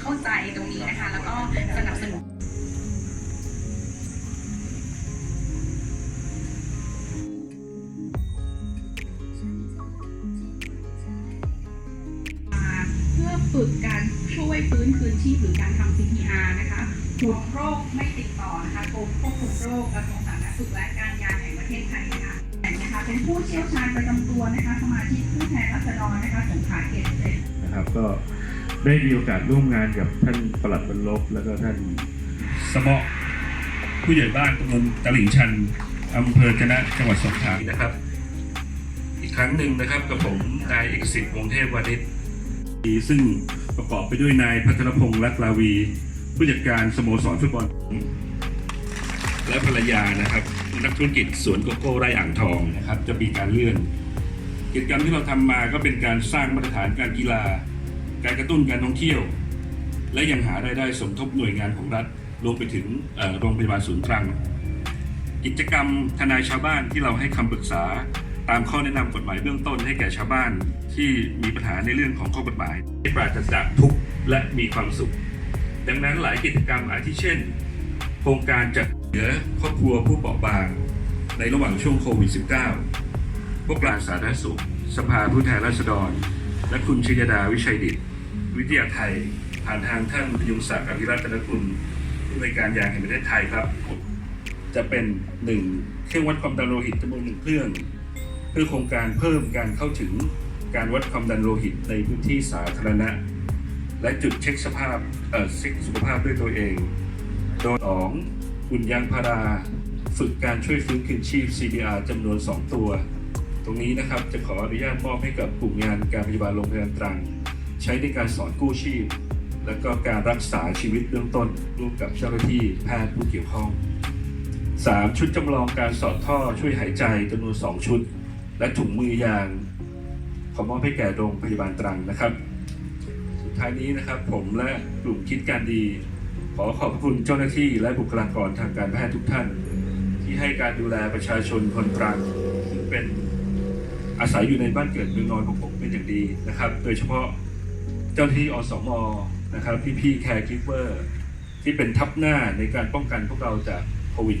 เข้าใจตรงนี้นะคะ แล้วก็สนับสนุนเพื่อฝึกการช่วยฟื้นคืนชีพหรือการทำ CPR นะคะหยุดโรคไม่ติดต่อนะคะกรมควบคุมโรคกระทรวงสาธารณสุขและการยาแห่งประเทศไทยนะคะนะคะเป็นผู้เชี่ยวชาญประจำตัวนะคะสมาชิกผู้แทนราษฎรนะคะสงขลาเขตเจ็ดนะครับก็ ได้มีโอกาสร่วมงานกับท่านปลัดบรรลบแล้วก็ท่านสมอผู้ใหญ่บ้านตำบลตลิ่งชันอำเภอจะนะจังหวัดสงขลานะครับ อีกครั้งหนึ่งนะครับกับผมนายเอกสิทธิ์วงเทพวานิชซึ่งประกอบไปด้วยนายพัทรพงศ์รัตลาวี ผู้จัดการสโมสรฟุตบอลและภรรยานะครับ นักธุรกิจสวนโกโก้ไร่อ่างทองนะครับ จะมีการเลื่อน กิจกรรมที่เราทำมาก็เป็นการสร้างมาตรฐานการกีฬา การกระตุ้นการท่องเที่ยว และยังหารายได้สมทบหน่วยงานของรัฐรวมไปถึงเอ่อโรงพยาบาลศูนย์ตรัง กิจกรรมทนายชาวบ้านที่เราให้คำปรึกษาตามข้อแนะนำกฎหมายเบื้องต้นให้แก่ชาวบ้านที่มีปัญหาในเรื่องของข้อกฎหมายให้ปราศจากทุกข์และมีความสุข ดังนั้นหลายกิจกรรมอาทิเช่น โครงการจัดเหลือครอบครัวผู้เปราะบาง ในระหว่างช่วงโควิด -19 พวกการสาธารณสุข สภาผู้แทนราษฎร และคุณชยดาวิชัยดิต วิทยาไทย ผ่านทางท่านพยุงศักดิ์อภิรัตนคุณผู้ในการยางแห่งประเทศไทยครับ จะเป็นหนึ่งเครื่องวัดความดันโลหิตจำนวนหนึ่งเครื่อง เพื่อโครงการเพิ่มการเข้าถึงการวัดความดันโลหิตในพื้นที่สาธารณะ และจุดเช็คสภาพเอ่อเช็คสุขภาพด้วยตัวเอง โดยสองอุ่นยางพาราฝึกการช่วยฟื้นคืนชีพ CPR จำนวน 2 ตัว ตรงนี้นะครับจะขออนุญาตมอบให้กับกลุ่มงานการพยาบาลโรงพยาบาลตรัง ใช้ในการสอนกู้ชีพ และก็การรักษาชีวิตเบื้องต้นร่วมกับเจ้าหน้าที่แพทย์ผู้เกี่ยวข้อง 3. ชุดจำลองการสอดท่อช่วยหายใจจำนวน 2 ชุด และถุงมือยางขอมอบให้แก่โรงพยาบาลตรังนะครับ สุดท้ายนี้นะครับผมและกลุ่มคิดการดี ขอขอบคุณเจ้าหน้าที่และบุคลากรทางการแพทย์ทุกท่าน ที่ให้การดูแลประชาชนคนตรังซึ่งเป็นอาศัยอยู่ในบ้านเกิดเมืองนอนของผมเป็นอย่างดีนะครับ โดยเฉพาะ เจ้าที่อสมนะครับพี่ๆแคร์กิฟเวอร์ที่เป็นทัพหน้าในการป้องกันพวกเราจากโควิด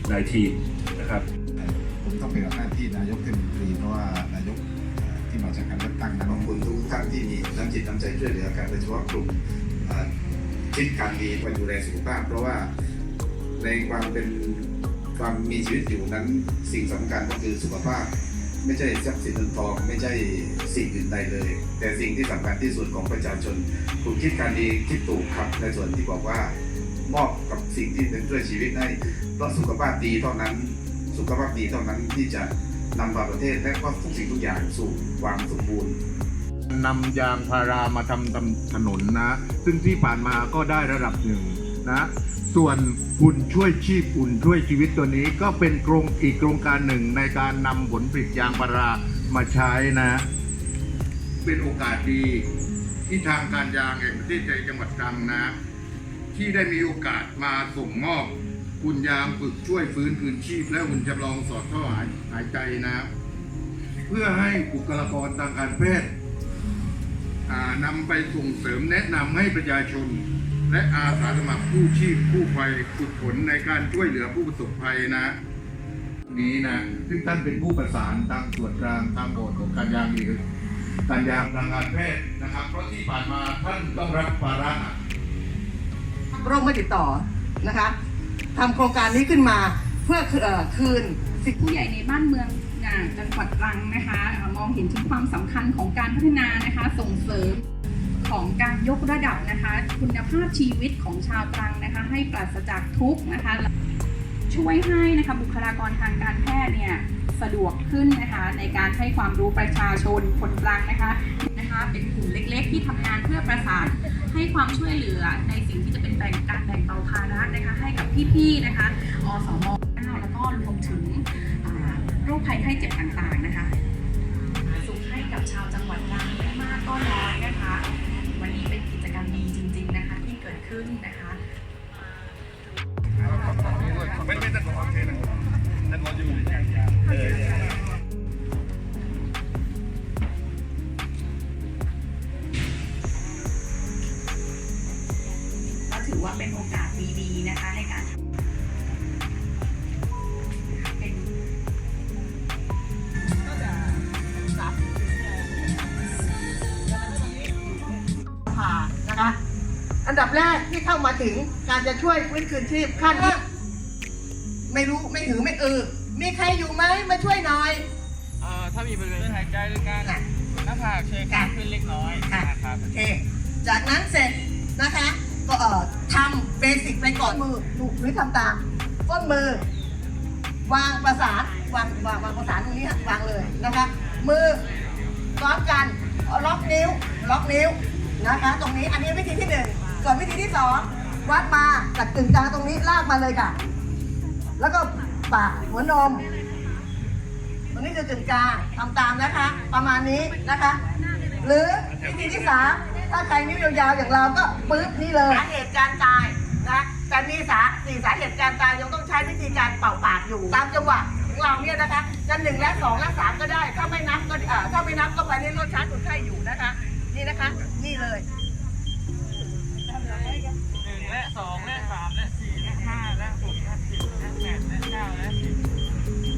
-19 นะครับ ผมต้องเป็นหน้าที่นายกเทมนตรีเพราะว่านายกที่มาจากการเลือกตั้งนะขอบคุณทุกท่านที่มีน้ำจิตน้ำใจช่วยเหลือกันโดยเฉพาะกลุ่มคิดการดีมาดูแลสุขภาพ เพราะว่าในความเป็นความมีชีวิตอยู่นั้นสิ่งสำคัญก็คือสุขภาพ ไม่ใช่ทรัพย์สินเงินทอง ไม่ใช่สิ่งอื่นใดเลย แต่สิ่งที่สำคัญที่สุดของประชาชนกลุ่มคิดการดีคิดถูกครับในส่วนที่บอกว่ามอบกับสิ่งที่เป็นช่วยชีวิตให้เพราะสุขภาพดีเท่านั้น สุขภาพดีเท่านั้นที่จะนำพาประเทศและก็ทุกสิ่งทุกอย่างสู่ความสมบูรณ์นำยางพารามาทำถนนนะ ซึ่งที่ผ่านมาก็ได้ระดับหนึ่ง นะส่วนหุ่นช่วยชีพหุ่นช่วยชีวิตตัวนี้ก็เป็นโครงอีกโครงการหนึ่งในการนำผลผลิตยางพารามาใช้นะ เป็นโอกาสดีที่ทางการยางแห่งประเทศไทยจังหวัดตรังนะ ที่ได้มีโอกาสมาส่งมอบหุ่นยางฝึกช่วยฟื้นคืนชีพและหุ่นจำลองสอดท่อหายหายใจนะ เพื่อให้บุคลากรทางการแพทย์นำไปส่งเสริมแนะนำให้ประชาชน และอาสาสมัครผู้ชีพผู้ภัยฝึกฝนในการช่วยเหลือผู้ประสบภัยนะนี้นะซึ่งท่านเป็นผู้ประสานทางส่วนกลางทางบอร์ของการยางหรือการยางทางการแพทย์นะครับ เพราะที่ผ่านมาท่านต้องรับภาระนักโรคไม่ติดต่อนะคะทำโครงการนี้ขึ้นมาเพื่ออคืนสิทธิผู้ใหญ่ในบ้านเมืองอ่าจังหวัดตรังนะคะ มองเห็นถึงความสำคัญของการพัฒนานะคะส่งเสริม ของการยกระดับนะคะ คุณภาพชีวิตของชาวตรังนะคะ ให้ปราศจากทุกข์นะคะ ช่วยให้นะคะบุคลากรทางการแพทย์เนี่ยสะดวกขึ้นนะคะในการให้ความรู้ประชาชนคนตรังนะคะนะคะ เป็นกลุ่มเล็กๆ ที่ทำงานเพื่อประสานให้ความช่วยเหลือในสิ่งที่จะเป็นแบ่งการแบ่งเบาภาระนะคะ ให้กับพี่ๆนะคะอสมแล้วก็รวมถึงโรคภัยไข้เจ็บต่างๆนะคะ เป็นโอกาสดีๆนะคะในการเป็นผ่านะคะอันดับแรกที่เข้ามาถึงการจะช่วยฟื้นคืนชีพขั้นนี้ไม่รู้ไม่หือไม่เออ มีใครอยู่ไหมมาช่วยหน่อยเอ่อถ้ามีบริเวณหายใจหรือการค่ะหน้าผากเชยการขึ้นเล็กน้อยค่ะนะครับโอเค จากนั้นเสร็จนะคะ ก็เอ่อทำเบสิกไปก่อน มือถูกหรือทำตามก้นมือ วางประสานวางวางวางประสานตรงนี้ฮะวางเลยนะคะมือซ้อมกันล็อกนิ้วล็อกนิ้วนะคะ ตรงนี้อันนี้วิธีที่หนึ่งส่วนวิธีที่สองวัดมาจากกึ่งกลางตรงนี้ลากมาเลยค่ะ แล้วก็ปากหัวนมตรงนี้คือกึ่งกลางทำตามนะคะ ประมาณนี้นะคะ หรือวิธีที่สามถ้าใครนิ้วยาวๆอย่างเราก็ปึ๊บนี่เลยสาเหตุการตายนะ แต่มีสาสี่สาเหตุการตายยังต้องใช้วิธีการเป่าปากอยู่ ตามจังหวะของเราเนี่ยนะคะจะหนึ่งและสองและสามก็ได้ ถ้าไม่นับก็เอ่อถ้าไม่นับก็ไปในรถชาร์จคนไข้อยู่นะคะ นี่นะคะ นี่เลยหนึ่งและสองและสามและสี่และห้าและหกและเจ็ดและแปดและเก้าและสิบ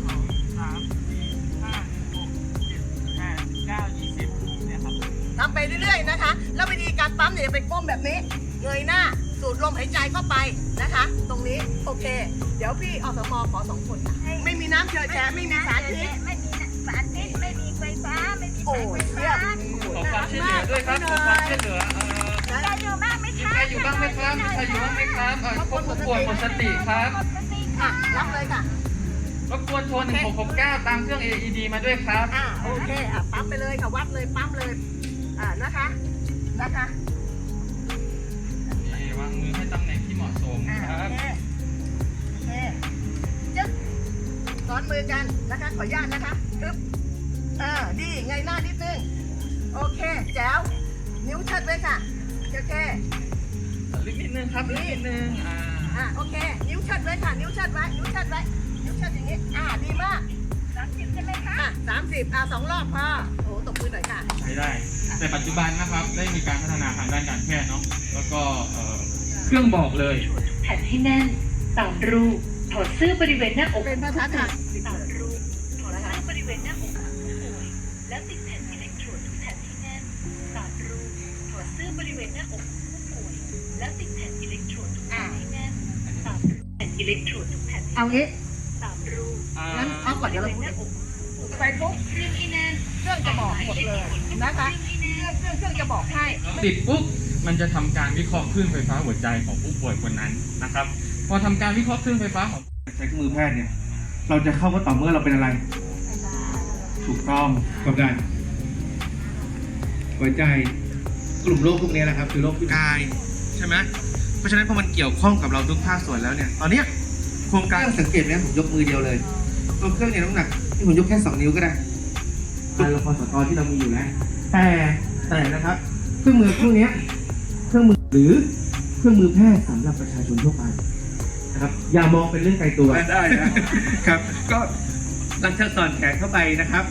สองสามสี่ห้าหกเจ็ดแปดเก้ายี่สิบเนี่ยครับ ทำไปเรื่อยๆนะคะ แล้ววิธีการปั๊มเนี่ยจะเป็นก้มแบบนี้ เงยหน้า สูดลมหายใจเข้าไปนะคะ ตรงนี้โอเค เดี๋ยวพี่อสมขอสองคนค่ะไม่มีน้ำเชื้อแฉะไม่มีสารพิษไม่มีสารพิษไม่มีไฟฟ้าไม่มีโอ้สายยไฟเยี่ยฟ้ามขอความช่วยเหลือด้วยครับขอความช่วยเหลือเอ่อใครอยู่บ้างไหมมีคะใครอยู่บ้างไหมครับมีใครอยู่บ้างไหมครับเอ่อพบผู้ป่วยหมดสติครับหมดสติอะค่ะรับเลยค่ะรบกวนโทร1669 ตามเครื่อง AED มาด้วยครับ อะโอเค อะปั๊มไปเลยค่ะ วัดเลย ปั๊มเลย อ่านะคะ นะคะ มอ่าคโอรับ เคโอเคจึ๊บซ้อนมือกันนะคะ ขออนุญาตนะคะจึ๊บเออดีไงหน้านิดนึง โอเค แจ๋ว นิ้วเชิดไว้ค่ะ โอเคลึกนิดนึงครับลึกนิดนึงอ่าอะโอเค นิ้วเชิดไว้ค่ะ นิ้วเชิดไว้ นิ้วเชิดไว้ นิ้วเชิดอย่างนี้ อ่าดีมากสามสิบใช่ไหมคะ อะสามสิบอะสองรอบพอ โอ้โหตบมือหน่อยค่ะ ใช้ได้ แต่ปัจจุบันนะครับได้มีการพัฒนาทางด้านการแพทย์เนาะแล้วก็เอ่อ เครื่องบอกเลยแผ่นให้แน่นตามรูถอดเสื้อบริเวณหน้าอกเป็นภาษาไทยตามรูถอดเสื้อบริเวณหน้าอกของผู้ป่วยแล้วติดแผ่นอิเล็กโทรดทุกแผ่นให้แน่นตามรูถอดเสื้อบริเวณหน้าอกของผู้ป่วยแล้วติดแผ่นอิเล็กโทรดทุกแผ่นให้แน่นตามแผ่นอิเล็กโทรดทุกแผ่นให้เอางี้ตามรูปอ่างั้นเอาก่อนเดี๋ยวเราพูดหน้าอกของผู้ป่วยไปปุ๊บเครื่องให้แน่นเครื่องจะบอกหมดเลยนะคะเรื่องเครื่องเครื่องจะบอกให้ติดปุ๊บมันจะทำการวิเคราะห์คลื่นไฟฟ้าหัวใจของผู้ป่วยคนนั้นนะครับ พอทำการวิเคราะห์คลื่นไฟฟ้าของใช้เครื่องมือแพทย์เนี่ย เราจะเข้าก็ต่อเมื่อเราเป็นอะไร ถูกต้องก็ได้หัวใจกลุ่มโรคพวกนี้แหละครับ คือโรคกายใช่ไหมเพราะฉะนั้นพอมันเกี่ยวข้องกับเราทุกภาคส่วนแล้วเนี่ย ตอนเนี้ยโครงการสังเกตไหมผมยกมือเดียวเลยตัวเครื่องเนี่ยน้ำหนักที่ผมยกแค่สองนิ้วก็ได้การละครสตอที่เรามีอยู่แล้วแต่แต่นะครับ เครื่องมือพวกเนี้ยเค รื่องมือหรือเครื่องมือแพทย์สำหรับประชาชนทั่วไปนะครับอย่ามองเป็นเรื่องไกลตัว ได้นะครับ ก็หลังจากสอนแขนเข้าไปนะครับ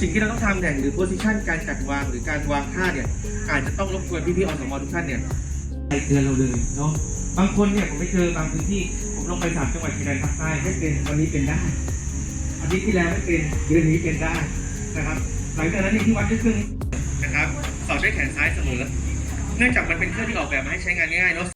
สิ่งที่เราต้องทำเนี่ยหรือโพสิชันการจัดวางหรือการวางท่าเนี่ยอาจจะต้องรบกวนพี่ๆอสมทุกท่านเนี่ยไปเตือนเราเลยเนาะบางคนเนี่ยผมไปเจอบางพื้นที่ผมลงไปสามจังหวัดชายแดนภาคใต้ไม่เป็นวันนี้เป็นได้อาทิตย์ที่แล้วไม่เป็นเดือนนี้เป็นได้นะครับ หลังจากนั้นเนี่ยที่วัดด้วยเครื่องนี้นะครับสอดด้วยแขนซ้ายเสมอ เนื่องจากมันเป็นเครื่องที่ออกแบบมาให้ใช้งานง่ายเนาะ